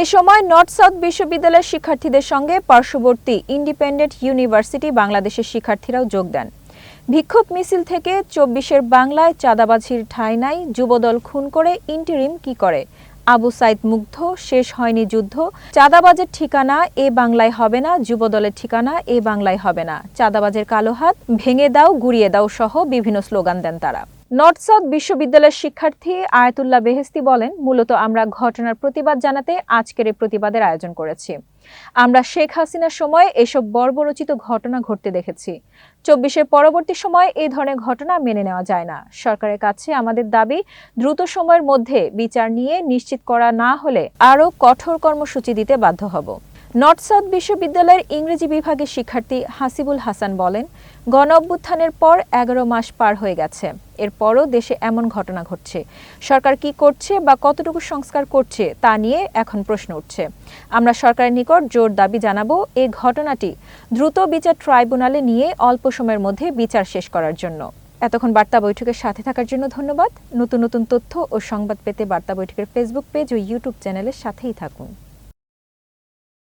এ সময় north south বিশ্ববিদ্যালয়ের শিক্ষার্থীদের সঙ্গে পার্শ্ববর্তী ইন্ডিপেন্ডেন্ট ইউনিভার্সিটি বাংলাদেশের শিক্ষার্থীরাও যোগ দেন। বিক্ষোভ মিছিল থেকে চব্বিশের বাংলায় চাঁদাবাজির ঠাঁই নাই যুবদল খুন করে ইন্টিরিম কি করে? আবু সাইদ মুগ্ধ, শেষ হয়নি যুদ্ধ, চাঁদাবাজের ঠিকানা এ বাংলায় হবে না, যুবদলের ঠিকানা এ বাংলায় হবে না। চাঁদাবাজের কালো হাত, ভেঙে দাও, গুড়িয়ে দাও সহ বিভিন্ন স্লোগান দেন তারা। নর্থ সাউথ বিশ্ববিদ্যালয়ের শিক্ষার্থী আয়াতুল্লাহ বেহেস্তি বলেন, মূলত আমরা ঘটনার প্রতিবাদ জানাতে আজকের এই প্রতিবাদের আয়োজন করেছি। আমরা শেখ হাসিনার সময় এসব বর্বরচিত ঘটনা ঘটতে দেখেছি। চব্বিশের পরবর্তী সময়ে এই ধরনের ঘটনা মেনে নেওয়া যায় না। সরকারের কাছে আমাদের দাবি, দ্রুত সময়ের মধ্যে বিচার নিয়ে নিশ্চিত করা না হলে আরও কঠোর কর্মসূচি দিতে বাধ্য হব। নর্থ সাউথ বিশ্ববিদ্যালয়ের ইংরেজি বিভাগের শিক্ষার্থী হাসিবুল হাসান বলেন, গণ অভ্যুত্থানের পর এগারো মাস পার হয়ে গেছে। এরপরও দেশে এমন ঘটনা ঘটছে। সরকার কি করছে বা কতটুকু সংস্কার করছে তা নিয়ে এখন প্রশ্ন উঠছে। আমরা সরকারের নিকট জোর দাবি জানাব এই ঘটনাটি দ্রুত বিচার ট্রাইব্যুনালে নিয়ে অল্প সময়ের মধ্যে বিচার শেষ করার জন্য। এতক্ষণ বার্তা বৈঠকের সাথে থাকার জন্য ধন্যবাদ। নতুন নতুন তথ্য ও সংবাদ পেতে বার্তা বৈঠকের ফেসবুক পেজ ও ইউটিউব চ্যানেলের সাথেই থাকুন।